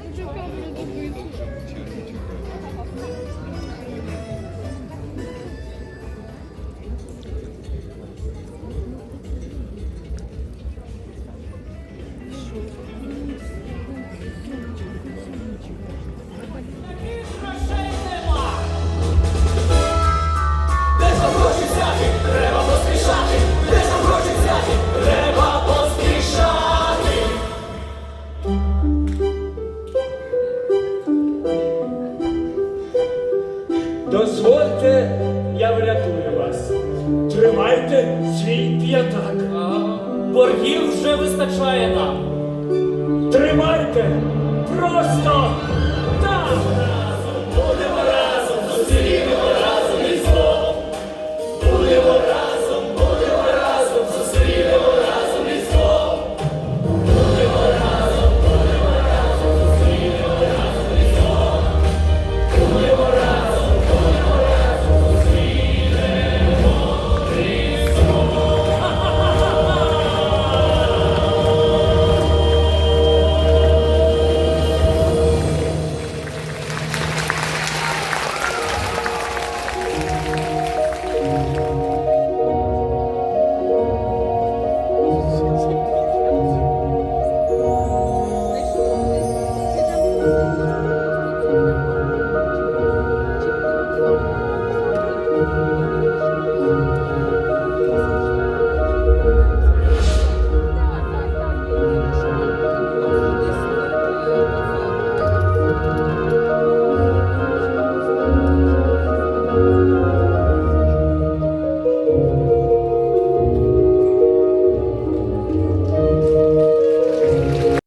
Bu çok abone büyütmüş. Дозвольте, я врятую вас. Тримайте свій п'ятак. Боргів вже вистачає нам. Тримайте! Просто так!